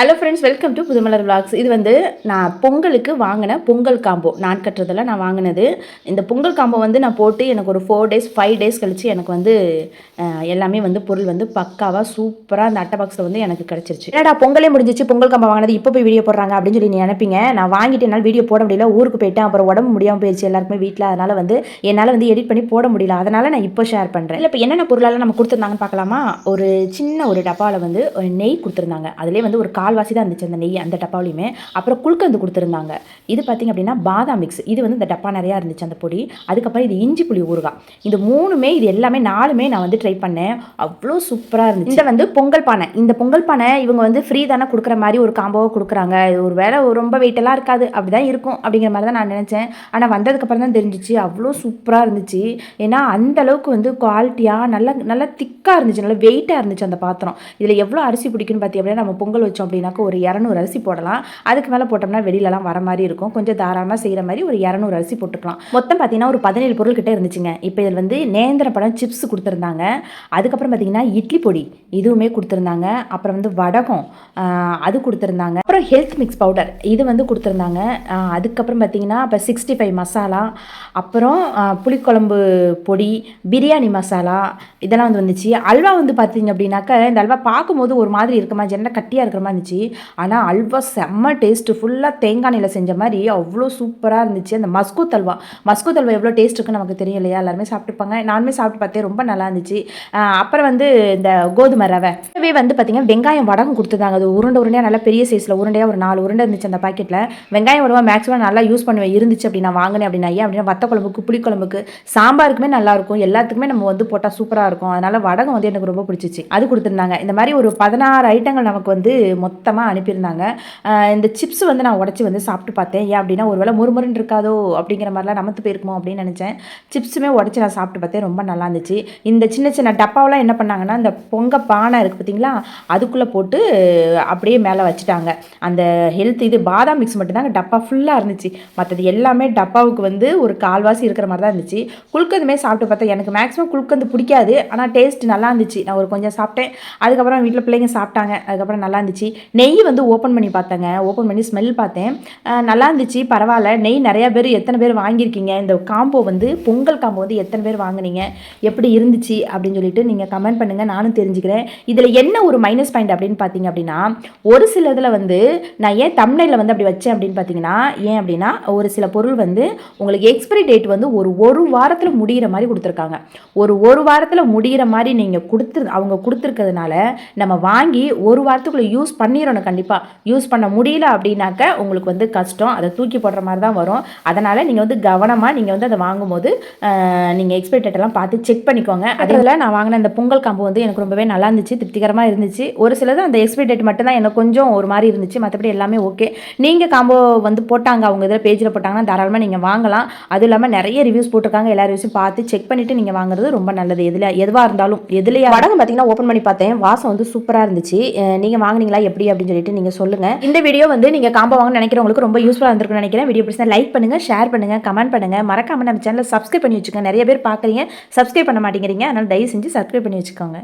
Hello friends welcome to Pudhumalar vlogs இது வந்து நான் பொங்கலுக்கு வாங்கின பொங்கல் காம்போ. நான் கட்டுறதில் நான் வாங்கினது. இந்த பொங்கல் காம்போ வந்து நான் போட்டு எனக்கு ஒரு ஃபோர் டேஸ் ஃபைவ் டேஸ் கழித்து எனக்கு வந்து எல்லாமே வந்து பொருள் வந்து பக்காவாக சூப்பராக அந்த அட்டை பாக்ஸில் வந்து எனக்கு கிடச்சிருச்சு. என்னடா பொங்கலே முடிஞ்சிச்சு பொங்கல் காம்போ வாங்கினது இப்போ போய் வீடியோ போடுறாங்க அப்படின்னு சொல்லி நீ நினைப்பீங்க. நான் வாங்கிட்டு என்னால் வீடியோ போட முடியல ஊருக்கு போயிட்டேன் அப்புறம் உடம்பு முடியாமல் போயிடுச்சு எல்லாருக்குமே வீட்டில் அதனால் வந்து என்னால் வந்து எடிட் பண்ணி போட முடியல. அதனால் நான் இப்போ ஷேர் பண்ணுறேன் இல்லை இப்போ என்னென்ன பொருளெல்லாம் நம்ம கொடுத்துருந்தாங்கன்னு பார்க்கலாமா? ஒரு சின்ன ஒரு டப்பாவில் வந்து ஒரு நெய் கொடுத்துருந்தாங்க. அதிலே வந்து ஒரு கால்வாசி தான் இருந்துச்சு அந்த நெய் அந்த டப்பாவிலையுமே. அப்புறம் குழுக்கந்து கொடுத்துருந்தாங்க. இது பார்த்திங்க அப்படின்னா பாதாம் மிக்ஸ் இது வந்து இந்த டப்பா நிறையா இருந்துச்சு அந்த பொடி. அதுக்கப்புறம் இது இஞ்சி புளி ஊறுகாய் இந்த மூணுமே இது எல்லாமே நாலுமே நான் வந்து ட்ரை பண்ணேன். அவ்வளோ சூப்பராக இருந்துச்சு. இந்த வந்து பொங்கல் பானை. இந்த பொங்கல் பானை இவங்க வந்து ஃப்ரீ தானே கொடுக்குற மாதிரி ஒரு காம்போவை கொடுக்குறாங்க. இது ஒரு வேலை ரொம்ப வெயிட்டெல்லாம் இருக்காது. அப்படி தான் இருக்கும் அப்படிங்கிற மாதிரி தான் நான் நினச்சேன். ஆனால் வந்ததுக்கப்புறம் தான் தெரிஞ்சிச்சு. அவ்வளோ சூப்பராக இருந்துச்சு. ஏன்னா அந்த அளவுக்கு வந்து குவாலிட்டியாக நல்லா நல்லா திக்காக இருந்துச்சு. நல்லா வெயிட்டாக இருந்துச்சு அந்த பாத்திரம். இதில் எவ்வளோ அரிசி பிடிக்குன்னு பார்த்தி அப்படின்னா நம்ம பொங்கல் வச்சோம் அப்படின்னாக்கா ஒரு இரநூறு அரிசி போடலாம். அதுக்கு மேலே போட்டோம்னா வெளியிலலாம் வர மாதிரி இருக்கும். கொஞ்சம் தாராளமாக செய்கிற மாதிரி ஒரு இரநூறு அரிசி போட்டுக்கலாம். மொத்தம் பார்த்தீங்கன்னா ஒரு பதினேழு பொருள் கிட்டே இருந்துச்சுங்க. இப்போ இதில் வந்து நேந்திர பழம் சிப்ஸ் கொடுத்துருந்தாங்க. அதுக்கப்புறம் பார்த்தீங்கன்னா இட்லி பொடி இதுவுமே கொடுத்துருந்தாங்க. அப்புறம் வந்து வடகம் அது கொடுத்துருந்தாங்க. அப்புறம் ஹெல்த் மிக்ஸ் பவுடர் இது வந்து கொடுத்துருந்தாங்க. அதுக்கப்புறம் பார்த்தீங்கன்னா இப்போ சிக்ஸ்டி ஃபைவ் மசாலா அப்புறம் புளிக்குழம்பு பொடி பிரியாணி மசாலா இதெல்லாம் வந்து வந்துச்சு. அல்வா வந்து பார்த்தீங்க அப்படின்னாக்கா இந்த அல்வா பார்க்கும்போது ஒரு மாதிரி இருக்க மாதிரி ஜென்ன கட்டியாக இருக்கிற மாதிரி இருந்துச்சு. ஆனால் அல்வா செம்ம டேஸ்ட்டு ஃபுல்லாக தேங்காய் எண்ணெயில் செஞ்ச மாதிரி அவ்வளோ சூப்பராக இருந்துச்சு. அந்த மஸ்கூத் அல்வா. மஸ்கூத் அல்வா எவ்வளோ டேஸ்ட் இருக்குன்னு நமக்கு தெரியும் இல்லையா? எல்லாருமே சாப்பிட்டுப்பாங்க. நானுமே சாப்பிட்டு பார்த்தேன். ரொம்ப நல்லா இருந்துச்சு. அப்புறம் வந்து இந்த கோதுமை ரவை. ரவை வந்து பார்த்தீங்கன்னா வெங்காயம் வடகம் கொடுத்துருந்தாங்க. அது உருண்டை உருண்டையாக நல்லா பெரிய சைஸில் உருண்டையாக ஒரு நாலு உருண்டை இருந்துச்சு அந்த பாக்கெட்டில் வெங்காயம் வடகம் மேக்ஸிமம் நல்லா யூஸ் பண்ணுவேன். இருந்துச்சு அப்படி நான் வாங்கினேன் அப்படின்னா. ஏன் அப்படின்னா வத்த குழம்புக்கு புளிக்குழம்புக்கு சாம்பாருக்குமே நல்லாயிருக்கும் எல்லாத்துக்குமே நம்ம வந்து போட்டால் சூப்பராக இருக்கும். அதனால வடகம் வந்து எனக்கு ரொம்ப பிடிச்சிச்சு. அது கொடுத்துருந்தாங்க. இந்த மாதிரி ஒரு பதினாறு ஐட்டங்கள் நமக்கு வந்து மொத்தமாக அனுப்பியிருந்தாங்க. இந்த சிப்ஸ் வந்து நான் உடச்சி வந்து சாப்பிட்டு பார்த்தேன். ஏன் அப்படின்னா ஒருவேளை முறுமுறுன்னு இருக்காதோ அப்படிங்கிற மாதிரிலாம் நமத்து போயிருக்குமோ அப்படின்னு நினச்சேன். சிப்ஸுமே உடச்சி நான் சாப்பிட்டு பார்த்தேன். ரொம்ப நல்லா இருந்துச்சு. இந்த சின்ன சின்ன டப்பாவெலாம் என்ன பண்ணாங்கன்னா இந்த பொங்க பானை இருக்குது பார்த்தீங்களா அதுக்குள்ளே போட்டு அப்படியே மேலே வச்சுட்டாங்க. அந்த ஹெல்த் இது பாதாம் மிக்ஸ் மட்டும்தாங்க டப்பா ஃபுல்லாக இருந்துச்சு. மற்றது எல்லாமே டப்பாவுக்கு வந்து ஒரு கால்வாசி இருக்கிற மாதிரி தான் இருந்துச்சு. குல்கந்துமே சாப்பிட்டு பார்த்தேன். எனக்கு மேக்ஸிமம் குல்கந்து பிடிக்காது. ஆனால் டேஸ்ட் நல்லா இருந்துச்சு. நான் ஒரு கொஞ்சம் சாப்பிட்டேன். அதுக்கப்புறம் வீட்டில் பிள்ளைங்க சாப்பிட்டாங்க. அதுக்கப்புறம் நல்லா இருந்துச்சு. நெய் வந்து ஓப்பன் பண்ணி பார்த்தேங்க. ஓப்பன் பண்ணி ஸ்மெல் பார்த்தேன். நல்லா இருந்துச்சு. பரவாயில்ல. நெய் நிறையா பேர் எத்தனை பேர் வாங்கியிருக்கீங்க? இந்த காம்போ வந்து பொங்கல் காம்போ வந்து எத்தனை பேர் வாங்குனீங்க? எப்படி இருந்துச்சு? அப்படின்னு சொல்லிட்டு நீங்கள் கமெண்ட் பண்ணுங்கள் நானும் தெரிஞ்சுக்கிறேன். இதில் என்ன ஒரு மைனஸ் பாயிண்ட் அப்படின்னு பார்த்தீங்க அப்படின்னா ஒரு சில இதில் வந்து நான் ஏன் தமிழில் வந்து அப்படி வச்சேன் அப்படின்னு பார்த்தீங்கன்னா ஏன் அப்படின்னா ஒரு சில பொருள் வந்து உங்களுக்கு எக்ஸ்பிரி டேட் வந்து ஒரு ஒரு வாரத்தில் முடிகிற மாதிரி கொடுத்துருக்காங்க. ஒரு ஒரு வாரத்தில் முடிகிற மாதிரி நீங்கள் கொடுத்து அவங்க கொடுத்துருக்கிறதுனால நம்ம வாங்கி ஒரு வாரத்துக்குள்ளே யூஸ் பண்ணிடணும் கண்டிப்பாக யூஸ் பண்ண முடியல அப்படின்னாக்க உங்களுக்கு வந்து கஷ்டம். அதை தூக்கி போடுற மாதிரி தான் வரும். அதனால் நீங்கள் வந்து கவனமாக நீங்கள் வந்து அதை வாங்கும்போது நீங்கள் எல்லாம் பார்த்து செக் பண்ணிக்கோங்க. அதில் நான் வாங்கின அந்த பொங்கல் காம்பு வந்து எனக்கு ரொம்பவே நல்லா இருந்துச்சு திருப்திகரமாக இருந்துச்சு. ஒரு சிலது அந்த எக்ஸ்பிரி டேட் மட்டும் தான் எனக்கு கொஞ்சம் ஒரு மாதிரி இருந்துச்சு. மற்றபடி எல்லாமே ஓகே நீங்கள் காம்போ வந்து போட்டாங்க அவங்க இதில் பேஜில் போட்டாங்கன்னா தாராளமாக நீங்கள் வாங்கலாம். அதுவும் இல்லாமல் நிறைய ரிவ்யூஸ் போட்டிருக்காங்க. எல்லா ரிவ்யூஸும் பார்த்து செக் பண்ணிவிட்டு நீங்கள் வாங்குறது ரொம்ப நல்லது. எதில் எதுவாக இருந்தாலும் எதுலையா வடகம் பார்த்தீங்கன்னா ஓப்பன் பண்ணி பார்த்தேன். வாசம் வந்து சூப்பராக இருந்துச்சு. நீங்கள் வாங்குனீங்களா? எப்படி அப்படின்னு சொல்லிட்டு நீங்கள் சொல்லுங்கள் இந்த வீடியோ வந்து நீங்கள் காம்போ வாங்க நினைக்கிறவங்களுக்கு ரொம்ப யூஸ்ஃபுல்லாக இருந்திருக்கும்னு நினைக்கிறேன். வீடியோ பிடிச்சா லைக் பண்ணுங்கள் ஷேர் பண்ணுங்கள் கமெண்ட் பண்ணுங்கள் மறக்காம நம்ம சேனலை சப்ஸ்கிரைப் பண்ணி வச்சுக்கோங்க. நிறைய பேர் பார்க்குறீங்க. சப்ஸ்கிரைப் பண்ண மாட்டேங்கிறீங்க. அதனால் தயவு செஞ்சு சப்ஸ்கிரைப் பண்ணி வச்சுக்கோங்க.